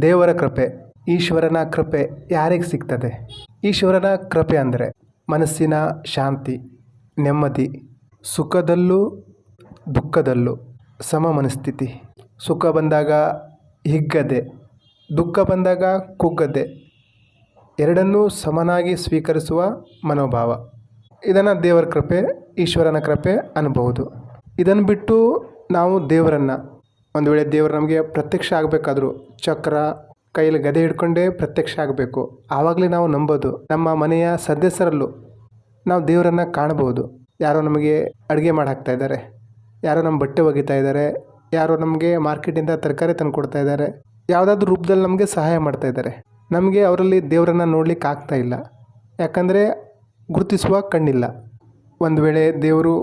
ದೇವರ ಕೃಪೆ, ಈಶ್ವರನ ಕೃಪೆ ಯಾರಿಗೆ ಸಿಗ್ತದೆ? ಈಶ್ವರನ ಕೃಪೆ ಅಂದರೆ ಮನಸ್ಸಿನ ಶಾಂತಿ, ನೆಮ್ಮದಿ, ಸುಖದಲ್ಲೂ ದುಃಖದಲ್ಲೂ ಸಮ ಮನಸ್ಥಿತಿ. ಸುಖ ಬಂದಾಗ ಹಿಗ್ಗದೆ, ದುಃಖ ಬಂದಾಗ ಕುಗ್ಗದೆ, ಎರಡನ್ನೂ ಸಮನಾಗಿ ಸ್ವೀಕರಿಸುವ ಮನೋಭಾವ. ಇದನ್ನು ದೇವರ ಕೃಪೆ, ಈಶ್ವರನ ಕೃಪೆ ಅನ್ಬಹುದು ಇದನ್ನು ಬಿಟ್ಟು ನಾವು ದೇವರನ್ನು ಒಂದು ವೇಳೆ ದೇವರು ನಮಗೆ ಪ್ರತ್ಯಕ್ಷ ಆಗಬೇಕಾದ್ರು ಚಕ್ರ, ಕೈಯಲ್ಲಿ ಗದೆ ಹಿಡ್ಕೊಂಡೇ ಪ್ರತ್ಯಕ್ಷ ಆಗಬೇಕು. ಆವಾಗಲೇ ನಾವು ನಂಬೋದು. ನಮ್ಮ ಮನೆಯ ಸದಸ್ಯರಲ್ಲೂ ನಾವು ದೇವರನ್ನು ಕಾಣಬಹುದು. ಯಾರೋ ನಮಗೆ ಅಡುಗೆ ಮಾಡಾಕ್ತಾ ಇದ್ದಾರೆ. ಯಾರೋ ನಮ್ಮ ಬಟ್ಟೆ ಒಗಿತಾ ಇದ್ದಾರೆ. ಯಾರೋ ನಮಗೆ ಮಾರ್ಕೆಟಿಂದ ತರಕಾರಿ ತಂದು ಕೊಡ್ತಾ ಇದ್ದಾರೆ. ಯಾವುದಾದ್ರೂ ರೂಪದಲ್ಲಿ ನಮಗೆ ಸಹಾಯ ಮಾಡ್ತಾ ಇದ್ದಾರೆ. ನಮಗೆ ಅವರಲ್ಲಿ ದೇವರನ್ನು ನೋಡಲಿಕ್ಕೆ ಆಗ್ತಾ ಇಲ್ಲ. ಯಾಕಂದರೆ ಗುರುತಿಸುವ ಕಣ್ಣಿಲ್ಲ. ಒಂದು ವೇಳೆ ದೇವರು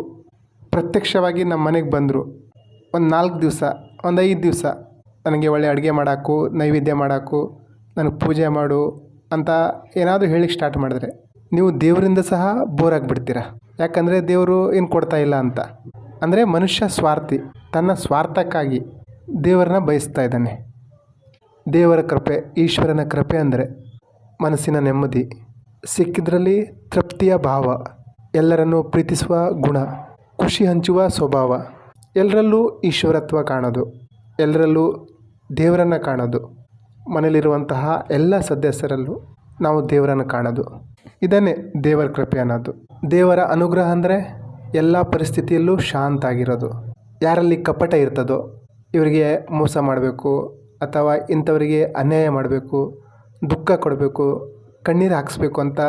ಪ್ರತ್ಯಕ್ಷವಾಗಿ ನಮ್ಮ ಮನೆಗೆ ಬಂದರು ಒಂದು ನಾಲ್ಕು ದಿವಸ, ಒಂದು ಐದು ದಿವಸ ನನಗೆ ಒಳ್ಳೆ ಅಡುಗೆ ಮಾಡಾಕು, ನೈವೇದ್ಯ ಮಾಡಾಕು, ನನಗೆ ಪೂಜೆ ಮಾಡು ಅಂತ ಏನಾದರೂ ಹೇಳಿಕ್ಕೆ ಸ್ಟಾರ್ಟ್ ಮಾಡಿದ್ರೆ ನೀವು ದೇವರಿಂದ ಸಹ ಬೋರ್ ಆಗಿಬಿಡ್ತೀರ? ಯಾಕಂದರೆ ದೇವರು ಏನು ಕೊಡ್ತಾ ಇಲ್ಲ ಅಂತ. ಅಂದರೆ ಮನುಷ್ಯ ಸ್ವಾರ್ಥಿ, ತನ್ನ ಸ್ವಾರ್ಥಕ್ಕಾಗಿ ದೇವರನ್ನ ಬಯಸ್ತಾ ಇದ್ದಾನೆ. ದೇವರ ಕೃಪೆ, ಈಶ್ವರನ ಕೃಪೆ ಅಂದರೆ ಮನಸ್ಸಿನ ನೆಮ್ಮದಿ, ಸಿಕ್ಕಿದ್ರಲ್ಲಿ ತೃಪ್ತಿಯ ಭಾವ, ಎಲ್ಲರನ್ನು ಪ್ರೀತಿಸುವ ಗುಣ, ಖುಷಿ ಹಂಚುವ ಸ್ವಭಾವ. ಎಲ್ಲರಲ್ಲೂ ಈಶ್ವರತ್ವ ಕಾಣೋದು ಎಲ್ಲರಲ್ಲೂ ದೇವರನ್ನು ಕಾಣೋದು. ಮನೇಲಿರುವಂತಹ ಎಲ್ಲ ಸದಸ್ಯರಲ್ಲೂ ನಾವು ದೇವರನ್ನು ಕಾಣೋದು. ಇದನ್ನೇ ದೇವರ ಕೃಪೆ ಅನ್ನೋದು. ದೇವರ ಅನುಗ್ರಹ ಅಂದರೆ ಎಲ್ಲ ಪರಿಸ್ಥಿತಿಯಲ್ಲೂ ಶಾಂತ ಆಗಿರೋದು ಯಾರಲ್ಲಿ ಕಪಟ ಇರ್ತದೋ, ಇವರಿಗೆ ಮೋಸ ಮಾಡಬೇಕು ಅಥವಾ ಇಂಥವರಿಗೆ ಅನ್ಯಾಯ ಮಾಡಬೇಕು, ದುಃಖ ಕೊಡಬೇಕು, ಕಣ್ಣೀರು ಹಾಕಿಸ್ಬೇಕು ಅಂತ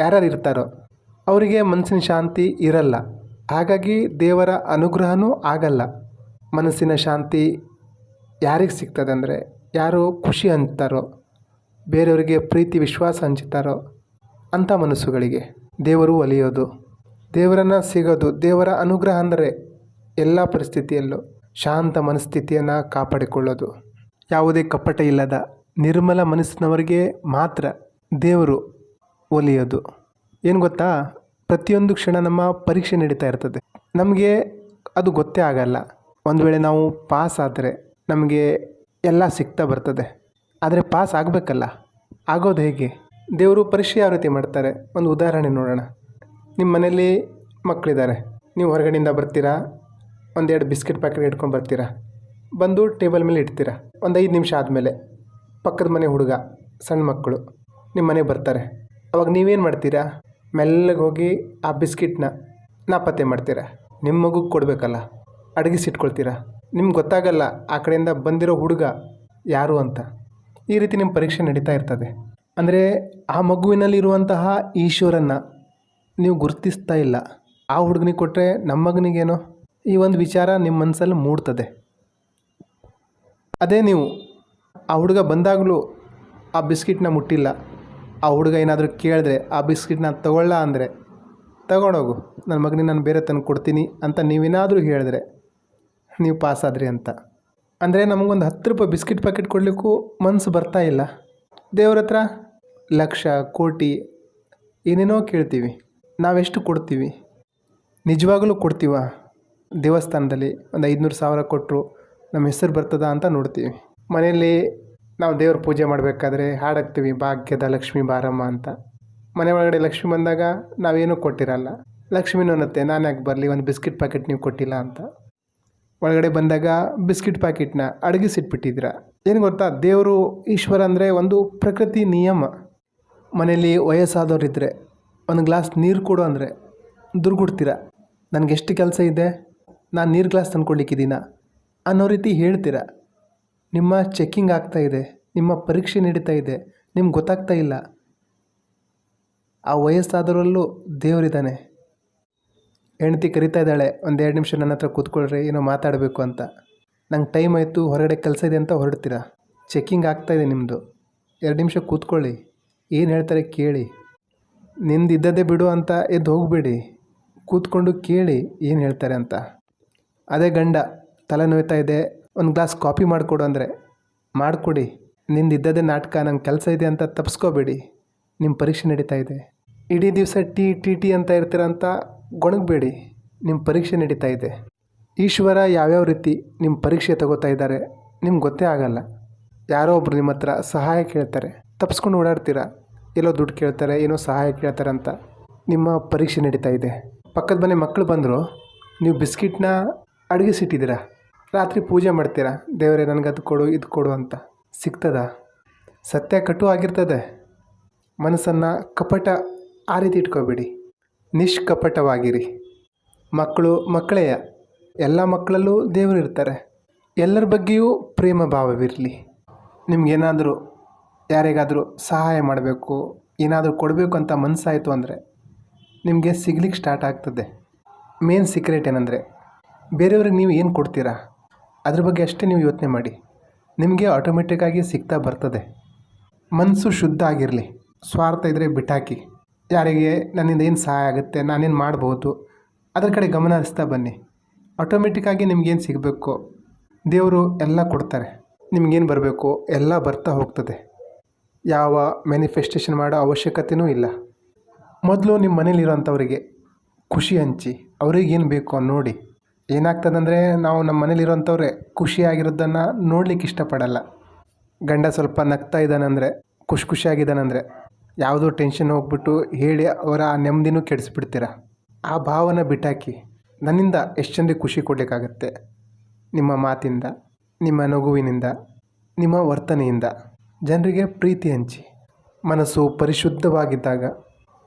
ಯಾರ್ಯಾರು ಇರ್ತಾರೋ, ಅವರಿಗೆ ಮನಸ್ಸಿನ ಶಾಂತಿ ಇರಲ್ಲ. ಹಾಗಾಗಿ ದೇವರ ಅನುಗ್ರಹನೂ ಆಗಲ್ಲ. ಮನಸ್ಸಿನ ಶಾಂತಿ ಯಾರಿಗೆ ಸಿಗ್ತದೆ ಅಂದರೆ ಯಾರು ಖುಷಿ ಹಂಚ್ತಾರೋ ಬೇರೆಯವರಿಗೆ ಪ್ರೀತಿ, ವಿಶ್ವಾಸ ಹಂಚುತ್ತಾರೋ ಅಂಥ ಮನಸ್ಸುಗಳಿಗೆ ದೇವರು ಒಲಿಯೋದು. ದೇವರನ್ನು ಸಿಗೋದು, ದೇವರ ಅನುಗ್ರಹ ಅಂದರೆ ಎಲ್ಲ ಪರಿಸ್ಥಿತಿಯಲ್ಲೂ ಶಾಂತ ಮನಸ್ಥಿತಿಯನ್ನು ಕಾಪಾಡಿಕೊಳ್ಳೋದು. ಯಾವುದೇ ಕಪಟ ಇಲ್ಲದ ನಿರ್ಮಲ ಮನಸ್ಸಿನವರಿಗೆ ಮಾತ್ರ ದೇವರು ಒಲಿಯೋದು. ಏನು ಗೊತ್ತಾ? ಪ್ರತಿಯೊಂದು ಕ್ಷಣ ನಮ್ಮ ಪರೀಕ್ಷೆ ನಡೀತಾ ಇರ್ತದೆ. ನಮಗೆ ಅದು ಗೊತ್ತೇ ಆಗಲ್ಲ. ಒಂದು ವೇಳೆ ನಾವು ಪಾಸ್ ಆದರೆ ನಮಗೆ ಎಲ್ಲ ಸಿಗ್ತಾ ಬರ್ತದೆ. ಆದರೆ ಪಾಸ್ ಆಗಬೇಕಲ್ಲ? ಆಗೋದು ಹೇಗೆ? ದೇವರು ಪರೀಕ್ಷೆ ಯಾವ ರೀತಿ ಮಾಡ್ತಾರೆ? ಒಂದು ಉದಾಹರಣೆ ನೋಡೋಣ. ನಿಮ್ಮ ಮನೇಲಿ ಮಕ್ಕಳಿದ್ದಾರೆ ನೀವು ಹೊರಗಡೆಯಿಂದ ಬರ್ತೀರಾ? ಒಂದೆರಡು ಬಿಸ್ಕೆಟ್ ಪ್ಯಾಕೆಟ್ ಇಟ್ಕೊಂಡು ಬರ್ತೀರಾ? ಬಂದು ಟೇಬಲ್ ಮೇಲೆ ಇಡ್ತೀರಾ? ಒಂದು ಐದು ನಿಮಿಷ ಆದಮೇಲೆ. ಪಕ್ಕದ ಮನೆ ಹುಡುಗ, ಸಣ್ಣ ಮಕ್ಕಳು ನಿಮ್ಮ ಮನೆಗೆ ಬರ್ತಾರೆ. ಅವಾಗ ನೀವೇನು ಮಾಡ್ತೀರಾ? ಮೆಲ್ಲಗೆ ಹೋಗಿ ಆ ಬಿಸ್ಕಿಟ್ನ ನಾಪತ್ತೆ ಮಾಡ್ತೀರ? ನಿಮ್ಮ ಮಗುಗೆ ಕೊಡಬೇಕಲ್ಲ ಅಡಗಿಸಿಟ್ಕೊಳ್ತೀರ ನಿಮ್ಗೆ ಗೊತ್ತಾಗಲ್ಲ ಆ ಕಡೆಯಿಂದ ಬಂದಿರೋ ಹುಡುಗ ಯಾರು ಅಂತ. ಈ ರೀತಿ ನಿಮ್ಮ ಪರೀಕ್ಷೆ ನಡೀತಾ ಇರ್ತದೆ. ಅಂದರೆ ಆ ಮಗುವಿನಲ್ಲಿರುವಂತಹ ಈಶ್ವರನ್ನು ನೀವು ಗುರುತಿಸ್ತಾ ಇಲ್ಲ. ಆ ಹುಡುಗನಿಗೆ ಕೊಟ್ಟರೆ ನಮ್ಮ ಮಗನಿಗೇನೋ? ಈ ಒಂದು ವಿಚಾರ ನಿಮ್ಮ ಮನಸ್ಸಲ್ಲಿ ಮೂಡ್ತದೆ. ಅದೇ ನೀವು ಆ ಹುಡುಗ ಬಂದಾಗಲೂ ಆ ಬಿಸ್ಕಿಟ್ನ ಮುಟ್ಟಿಲ್ಲ. ಆ ಹುಡುಗ ಏನಾದರೂ ಕೇಳಿದ್ರೆ, ಆ ಬಿಸ್ಕಿಟ್ನ ತಗೊಳ್ಳ ಅಂದರೆ, ತಗೊಂಡೋಗು. ನನ್ನ ಮಗನಿಗೆ ನಾನು ಬೇರೆ ತಂದು ಕೊಡ್ತೀನಿ ಅಂತ ನೀವೇನಾದರೂ ಹೇಳಿದ್ರೆ, ನೀವು ಪಾಸ್ ಆದ್ರಿ ಅಂತ. ಅಂದರೆ ನಮಗೊಂದು ಹತ್ತು ರೂಪಾಯಿ ಬಿಸ್ಕಿಟ್ ಪ್ಯಾಕೆಟ್ ಕೊಡಲಿಕ್ಕೂ ಮನಸ್ಸು ಬರ್ತಾ ಇಲ್ಲ. ದೇವ್ರ ಹತ್ರ ಲಕ್ಷ, ಕೋಟಿ, ಏನೇನೋ ಕೇಳ್ತೀವಿ. ನಾವೆಷ್ಟು ಕೊಡ್ತೀವಿ? ನಿಜವಾಗಲೂ ಕೊಡ್ತೀವ? ದೇವಸ್ಥಾನದಲ್ಲಿ ಒಂದು ಐದುನೂರು ಸಾವಿರ ಕೊಟ್ಟರು ನಮ್ಮ ಹೆಸರು ಬರ್ತದ ಅಂತ ನೋಡ್ತೀವಿ. ಮನೆಯಲ್ಲಿ ನಾವು ದೇವ್ರ ಪೂಜೆ ಮಾಡಬೇಕಾದ್ರೆ ಹಾಡಾಕ್ತೀವಿ, ಭಾಗ್ಯದ ಲಕ್ಷ್ಮಿ ಬಾರಮ್ಮ ಅಂತ. ಮನೆ ಒಳಗಡೆ ಲಕ್ಷ್ಮಿ ಬಂದಾಗ ನಾವೇನೂ ಕೊಟ್ಟಿರಲ್ಲ. ಲಕ್ಷ್ಮಿನೂ ಅನ್ನತ್ತೆ, ನಾನು ಯಾಕೆ ಬರಲಿ, ಒಂದು ಬಿಸ್ಕಿಟ್ ಪ್ಯಾಕೆಟ್ ನೀವು ಕೊಟ್ಟಿಲ್ಲ ಅಂತ. ಒಳಗಡೆ ಬಂದಾಗ ಬಿಸ್ಕಿಟ್ ಪ್ಯಾಕೆಟ್ನ ಅಡಗಿಸಿಟ್ಬಿಟ್ಟಿದ್ದೀರ. ಏನು ಗೊತ್ತಾ, ದೇವರು ಈಶ್ವರ ಅಂದರೆ ಒಂದು ಪ್ರಕೃತಿ ನಿಯಮ. ಮನೆಯಲ್ಲಿ ವಯಸ್ಸಾದವರಿದ್ದರೆ ಒಂದು ಗ್ಲಾಸ್ ನೀರು ಕೊಡು ಅಂದರೆ ದುರ್ಗುಡ್ತೀರ. ನನಗೆಷ್ಟು ಕೆಲಸ ಇದೆ? ನಾನು ನೀರು ಗ್ಲಾಸ್ ತಂದ್ಕೊಡ್ಲಿಕ್ಕಿದ್ದೀನ ಅನ್ನೋ ರೀತಿ ಹೇಳ್ತೀರ. ನಿಮ್ಮ ಚೆಕ್ಕಿಂಗ್ ಆಗ್ತಾ ಇದೆ, ನಿಮ್ಮ ಪರೀಕ್ಷೆ ನಡೀತಾ ಇದೆ, ನಿಮ್ಗೆ ಗೊತ್ತಾಗ್ತಾ ಇಲ್ಲ. ಆ ವಯಸ್ಸಾದರಲ್ಲೂ ದೇವರಿದ್ದಾನೆ. ಹೆಂಡತಿ ಕರಿತಾ ಇದ್ದಾಳೆ ಒಂದು ಎರಡು ನಿಮಿಷ ನನ್ನ ಹತ್ರ ಕೂತ್ಕೊಳ್ರಿ, ಏನೋ ಮಾತಾಡಬೇಕು ಅಂತ. ನಂಗೆ ಟೈಮ್ ಆಯಿತು, ಹೊರಗಡೆ ಕೆಲಸ ಇದೆ ಅಂತ ಹೊರಡ್ತೀರಾ? ಚೆಕ್ಕಿಂಗ್ ಆಗ್ತಾ ಇದೆ ನಿಮ್ಮದು ಎರಡು ನಿಮಿಷ ಕೂತ್ಕೊಳ್ಳಿ, ಏನು ಹೇಳ್ತಾರೆ ಕೇಳಿ. ನಿಂದು ಇದ್ದದ್ದೇ ಬಿಡು ಅಂತ ಎದ್ದು ಹೋಗಬೇಡಿ. ಕೂತ್ಕೊಂಡು ಕೇಳಿ ಏನು ಹೇಳ್ತಾರೆ ಅಂತ. ಅದೇ ಗಂಡ, ತಲೆ ನೋಯ್ತಾ ಇದೆ ಒಂದು ಗ್ಲಾಸ್ ಕಾಫಿ ಮಾಡಿಕೊಡು ಅಂದರೆ. ಮಾಡಿಕೊಡಿ. ನಿಂದು ಇದ್ದದೇ ನಾಟಕ, ನಂಗೆ ಕೆಲಸ ಇದೆ ಅಂತ ತಪ್ಪಿಸ್ಕೋಬೇಡಿ ನಿಮ್ಮ ಪರೀಕ್ಷೆ ನಡೀತಾ ಇದೆ. ಇಡೀ ದಿವಸ ಟಿ ಟಿ ಟಿ ಅಂತ ಇರ್ತೀರಂತ ಗೊಣಗಬೇಡಿ. ನಿಮ್ಮ ಪರೀಕ್ಷೆ ನಡೀತಾ ಇದೆ. ಈಶ್ವರ ಯಾವ್ಯಾವ ರೀತಿ ನಿಮ್ಮ ಪರೀಕ್ಷೆ ತಗೋತಾ ಇದ್ದಾರೆ, ನಿಮ್ಗೆ ಗೊತ್ತೇ ಆಗಲ್ಲ. ಯಾರೋ ಒಬ್ರು ನಿಮ್ಮ ಹತ್ರ ಸಹಾಯ ಕೇಳ್ತಾರೆ. ತಪ್ಪಿಸ್ಕೊಂಡು ಓಡಾಡ್ತೀರಾ? ಎಲ್ಲೋ ದುಡ್ಡು ಕೇಳ್ತಾರೆ, ಏನೋ ಸಹಾಯ ಕೇಳ್ತಾರೆ ಅಂತ. ನಿಮ್ಮ ಪರೀಕ್ಷೆ ನಡೀತಾ ಇದೆ. ಪಕ್ಕದ ಮನೆ ಮಕ್ಕಳು ಬಂದರು, ನೀವು ಬಿಸ್ಕಿಟ್ನ ಅಡುಗೆಸಿಟ್ಟಿದ್ದೀರಾ? ರಾತ್ರಿ ಪೂಜೆ ಮಾಡ್ತೀರಾ? ದೇವರೇ, ನನಗೆ ಅದು ಕೊಡು, ಇದು ಕೊಡು ಅಂತ. ಸಿಗ್ತದ? ಸತ್ಯ ಕಟು ಆಗಿರ್ತದೆ. ಮನಸ್ಸನ್ನು ಕಪಟ ಆ ರೀತಿ ಇಟ್ಕೋಬೇಡಿ. ನಿಷ್ಕಪಟವಾಗಿರಿ. ಮಕ್ಕಳು ಮಕ್ಕಳೇ, ಎಲ್ಲ ಮಕ್ಕಳಲ್ಲೂ ದೇವರು ಇರ್ತಾರೆ. ಎಲ್ಲರ ಬಗ್ಗೆಯೂ ಪ್ರೇಮ ಭಾವವಿರಲಿ. ನಿಮಗೇನಾದರೂ ಯಾರಿಗಾದರೂ ಸಹಾಯ ಮಾಡಬೇಕು, ಏನಾದರೂ ಕೊಡಬೇಕು ಅಂತ ಮನಸ್ಸಾಯಿತು ಅಂದರೆ ನಿಮಗೆ ಸಿಗ್ಲಿಕ್ಕೆ ಸ್ಟಾರ್ಟ್ ಆಗ್ತದೆ. ಮೇನ್ ಸೀಕ್ರೆಟ್ ಏನಂದರೆ, ಬೇರೆಯವ್ರಿಗೆ ನೀವು ಏನು ಕೊಡ್ತೀರಾ? ಅದ್ರ ಬಗ್ಗೆ ಅಷ್ಟೇ ನೀವು ಯೋಚನೆ ಮಾಡಿ. ನಿಮಗೆ ಆಟೋಮೆಟಿಕ್ಕಾಗಿ ಸಿಗ್ತಾ ಬರ್ತದೆ. ಮನಸ್ಸು ಶುದ್ಧ ಆಗಿರಲಿ. ಸ್ವಾರ್ಥ ಇದ್ದರೆ ಬಿಟ್ಟಾಕಿ ಯಾರಿಗೆ ನನ್ನಿಂದ ಏನು ಸಹಾಯ ಆಗುತ್ತೆ, ನಾನೇನು ಮಾಡ್ಬೋದು, ಅದ್ರ ಕಡೆ ಗಮನ ಹರಿಸ್ತಾ ಬನ್ನಿ. ಆಟೋಮೆಟಿಕ್ಕಾಗಿ ನಿಮ್ಗೇನು ಸಿಗಬೇಕು? ದೇವರು ಎಲ್ಲ ಕೊಡ್ತಾರೆ. ನಿಮಗೇನು ಬರಬೇಕು? ಎಲ್ಲ ಬರ್ತಾ ಹೋಗ್ತದೆ. ಯಾವ ಮ್ಯಾನಿಫೆಸ್ಟೇಷನ್ ಮಾಡೋ ಅವಶ್ಯಕತೆಯೂ ಇಲ್ಲ. ಮೊದಲು ನಿಮ್ಮ ಮನೇಲಿರೋಂಥವ್ರಿಗೆ ಖುಷಿ ಹಂಚಿ ಅವ್ರಿಗೇನು ಬೇಕೋ ನೋಡಿ ಏನಾಗ್ತದಂದರೆ ನಾವು ನಮ್ಮ ಮನೇಲಿರೋಂಥವ್ರೆ ಖುಷಿಯಾಗಿರೋದನ್ನು ನೋಡ್ಲಿಕ್ಕೆ ಇಷ್ಟಪಡಲ್ಲ. ಗಂಡ ಸ್ವಲ್ಪ ನಗ್ತಾ ಇದ್ದಾನಂದರೆ, ಖುಷಿ ಖುಷಿಯಾಗಿದ್ದಾನಂದರೆ ಯಾವುದೋ ಟೆನ್ಷನ್ ಹೋಗ್ಬಿಟ್ಟು ಹೇಳಿ ಅವರ ಆ ನೆಮ್ಮದಿನೂ ಕೆಡಿಸ್ಬಿಡ್ತೀರ? ಆ ಭಾವನ ಬಿಟ್ಟಾಕಿ ನನ್ನಿಂದ ಎಷ್ಟು ಜನರಿಗೆ ಖುಷಿ ಕೊಡಲಿಕ್ಕಾಗತ್ತೆ? ನಿಮ್ಮ ಮಾತಿಂದ, ನಿಮ್ಮ ನಗುವಿನಿಂದ, ನಿಮ್ಮ ವರ್ತನೆಯಿಂದ. ಜನರಿಗೆ ಪ್ರೀತಿ ಹಂಚಿ, ಮನಸ್ಸು ಪರಿಶುದ್ಧವಾಗಿದ್ದಾಗ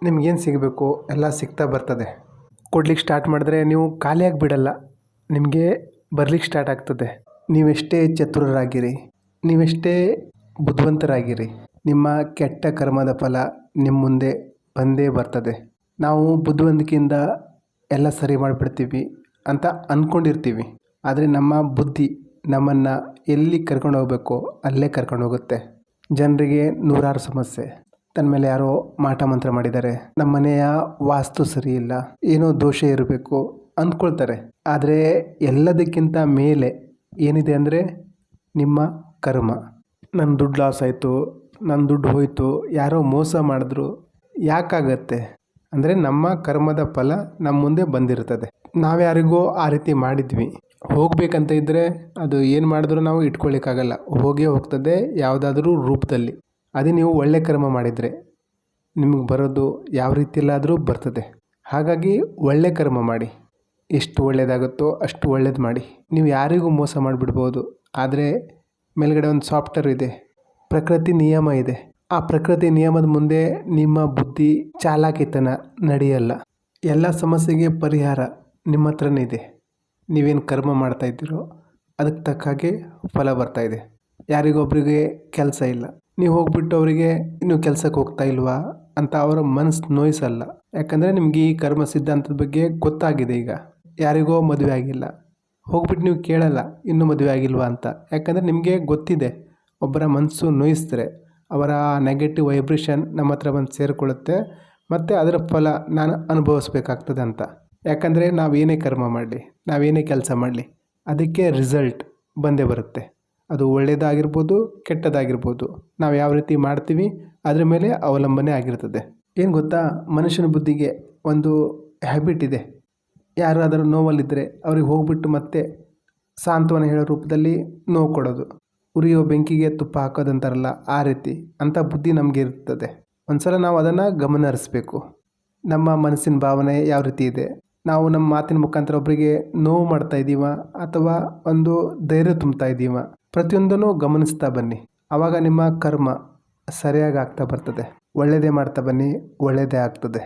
ನಿಮಗೇನು ಸಿಗಬೇಕು? ಎಲ್ಲ ಸಿಗ್ತಾ ಬರ್ತದೆ. ಕೊಡ್ಲಿಕ್ಕೆ ಸ್ಟಾರ್ಟ್ ಮಾಡಿದ್ರೆ ನೀವು ಖಾಲಿಯಾಗಿ ಬಿಡಲ್ಲ. ನಿಮಗೆ ಬರ್ಲಿಕ್ಕೆ ಸ್ಟಾರ್ಟ್ ಆಗ್ತದೆ. ನೀವೆಷ್ಟೇ ಚತುರರಾಗಿರಿ, ನೀವೆಷ್ಟೇ ಬುದ್ಧಿವಂತರಾಗಿರಿ, ನಿಮ್ಮ ಕೆಟ್ಟ ಕರ್ಮದ ಫಲ ನಿಮ್ಮ ಮುಂದೆ ಬಂದೇ ಬರ್ತದೆ. ನಾವು ಬುದ್ಧಿವಂತಿಕೆಯಿಂದ ಎಲ್ಲ ಸರಿ ಮಾಡಿಬಿಡ್ತೀವಿ ಅಂತ ಅಂದ್ಕೊಂಡಿರ್ತೀವಿ ಆದರೆ ನಮ್ಮ ಬುದ್ಧಿ ನಮ್ಮನ್ನು ಎಲ್ಲಿ ಕರ್ಕೊಂಡು ಹೋಗಬೇಕೋ ಅಲ್ಲೇ ಕರ್ಕೊಂಡು ಹೋಗುತ್ತೆ. ಜನರಿಗೆ ನೂರಾರು ಸಮಸ್ಯೆ. ತನ್ನ ಮೇಲೆ ಯಾರೋ ಮಾಟ ಮಂತ್ರ ಮಾಡಿದ್ದಾರೆ. ನಮ್ಮ ಮನೆಯ ವಾಸ್ತು ಸರಿ ಇಲ್ಲ. ಏನೋ ದೋಷ ಇರಬೇಕು ಅಂದ್ಕೊಳ್ತಾರೆ. ಆದರೆ ಎಲ್ಲದಕ್ಕಿಂತ ಮೇಲೆ ಏನಿದೆ ಅಂದರೆ ನಿಮ್ಮ ಕರ್ಮ. ನನ್ನ ದುಡ್ಡು ಲಾಸ್ ಆಯಿತು ನನ್ನ ದುಡ್ಡು ಹೋಯಿತು, ಯಾರೋ ಮೋಸ ಮಾಡಿದ್ರು ಯಾಕಾಗತ್ತೆ? ಅಂದರೆ ನಮ್ಮ ಕರ್ಮದ ಫಲ ನಮ್ಮ ಮುಂದೆ ಬಂದಿರ್ತದೆ. ನಾವ್ಯಾರಿಗೋ ಆ ರೀತಿ ಮಾಡಿದ್ವಿ. ಹೋಗಬೇಕಂತ ಇದ್ದರೆ ಅದು ಏನು ಮಾಡಿದ್ರೂ ನಾವು ಇಟ್ಕೊಳ್ಳಿಕ್ಕಾಗಲ್ಲ ಹೋಗೇ ಹೋಗ್ತದೆ ಯಾವುದಾದ್ರೂ ರೂಪದಲ್ಲಿ. ಅದೇ ನೀವು ಒಳ್ಳೆ ಕರ್ಮ ಮಾಡಿದರೆ ನಿಮಗೆ ಬರೋದು ಯಾವ ರೀತಿಯಲ್ಲಾದರೂ ಬರ್ತದೆ. ಹಾಗಾಗಿ ಒಳ್ಳೆ ಕರ್ಮ ಮಾಡಿ. ಎಷ್ಟು ಒಳ್ಳೆಯದಾಗುತ್ತೋ ಅಷ್ಟು ಒಳ್ಳೇದು ಮಾಡಿ. ನೀವು ಯಾರಿಗೂ ಮೋಸ ಮಾಡಿಬಿಡ್ಬೋದು. ಆದರೆ ಮೇಲ್ಗಡೆ ಒಂದು ಸಾಫ್ಟ್ವೇರ್ ಇದೆ. ಪ್ರಕೃತಿ ನಿಯಮ ಇದೆ. ಆ ಪ್ರಕೃತಿ ನಿಯಮದ ಮುಂದೆ ನಿಮ್ಮ ಬುದ್ಧಿ ಚಾಲಾಕಿತನ ನಡೆಯಲ್ಲ. ಎಲ್ಲ ಸಮಸ್ಯೆಗೆ ಪರಿಹಾರ ನಿಮ್ಮ ಹತ್ರನೇ ಇದೆ. ನೀವೇನು ಕರ್ಮ ಮಾಡ್ತಾ ಇದ್ದೀರೋ ಅದಕ್ಕೆ ತಕ್ಕ ಹಾಗೆ ಫಲ ಬರ್ತಾಯಿದೆ ಯಾರಿಗೊಬ್ಬರಿಗೆ ಕೆಲಸ ಇಲ್ಲ. ನೀವು ಹೋಗ್ಬಿಟ್ಟು ಅವರಿಗೆ ನೀವು ಕೆಲಸಕ್ಕೆ ಹೋಗ್ತಾ ಇಲ್ವಾ ಅಂತ ಅವರ ಮನಸ್ಸು ನೋಯಿಸಲ್ಲ. ಯಾಕಂದರೆ ನಿಮಗೆ ಈ ಕರ್ಮ ಸಿದ್ಧಾಂತದ ಬಗ್ಗೆ ಗೊತ್ತಾಗಿದೆ ಈಗ. ಯಾರಿಗೋ ಮದುವೆ ಆಗಿಲ್ಲ. ಹೋಗ್ಬಿಟ್ಟು ನೀವು ಕೇಳಲ್ಲ ಇನ್ನೂ ಮದುವೆ ಆಗಿಲ್ವಾ ಅಂತ. ಯಾಕಂದರೆ ನಿಮಗೆ ಗೊತ್ತಿದೆ. ಒಬ್ಬರ ಮನಸ್ಸು ನೋಯಿಸಿದ್ರೆ ಅವರ ನೆಗೆಟಿವ್ ವೈಬ್ರೇಷನ್ ನಮ್ಮ ಹತ್ರ ಬಂದು ಸೇರಿಕೊಳ್ಳುತ್ತೆ. ಮತ್ತು ಅದರ ಫಲ ನಾನು ಅನುಭವಿಸ್ಬೇಕಾಗ್ತದೆ ಅಂತ. ಯಾಕಂದರೆ ನಾವೇನೇ ಕರ್ಮ ಮಾಡಲಿ, ನಾವೇನೇ ಕೆಲಸ ಮಾಡಲಿ, ಅದಕ್ಕೆ ರಿಸಲ್ಟ್ ಬಂದೇ ಬರುತ್ತೆ. ಅದು ಒಳ್ಳೆಯದಾಗಿರ್ಬೋದು ಕೆಟ್ಟದಾಗಿರ್ಬೋದು. ನಾವು ಯಾವ ರೀತಿ ಮಾಡ್ತೀವಿ, ಅದರ ಮೇಲೆ ಅವಲಂಬನೆ ಆಗಿರ್ತದೆ. ಏನು ಗೊತ್ತಾ? ಮನುಷ್ಯನ ಬುದ್ಧಿಗೆ ಒಂದು ಹ್ಯಾಬಿಟ್ ಇದೆ. ಯಾರಾದರೂ ನೋವಲ್ಲಿದ್ದರೆ ಅವ್ರಿಗೆ ಹೋಗ್ಬಿಟ್ಟು ಮತ್ತೆ ಸಾಂತ್ವನ ಹೇಳೋ ರೂಪದಲ್ಲಿ ನೋವು ಕೊಡೋದು. ಉರಿಯೋ ಬೆಂಕಿಗೆ ತುಪ್ಪ ಹಾಕೋದಂತಾರಲ್ಲ, ಆ ರೀತಿ ಅಂಥ ಬುದ್ಧಿ ನಮಗೆ ಇರ್ತದೆ. ಒಂದ್ಸಲ ನಾವು ಅದನ್ನು ಗಮನ ಹರಿಸ್ಬೇಕು. ನಮ್ಮ ಮನಸ್ಸಿನ ಭಾವನೆ ಯಾವ ರೀತಿ ಇದೆ? ನಾವು ನಮ್ಮ ಮಾತಿನ ಮುಖಾಂತರ ಒಬ್ಬರಿಗೆ ನೋವು ಮಾಡ್ತಾ ಇದ್ದೀವ ಅಥವಾ ಒಂದು ಧೈರ್ಯ ತುಂಬ್ತಾ ಇದ್ದೀವ ಪ್ರತಿಯೊಂದನ್ನು ಗಮನಿಸ್ತಾ ಬನ್ನಿ. ಆವಾಗ ನಿಮ್ಮ ಕರ್ಮ ಸರಿಯಾಗಿ ಆಗ್ತಾ ಬರ್ತದೆ. ಒಳ್ಳೆಯದೇ ಮಾಡ್ತಾ ಬನ್ನಿ ಒಳ್ಳೆಯದೇ ಆಗ್ತದೆ.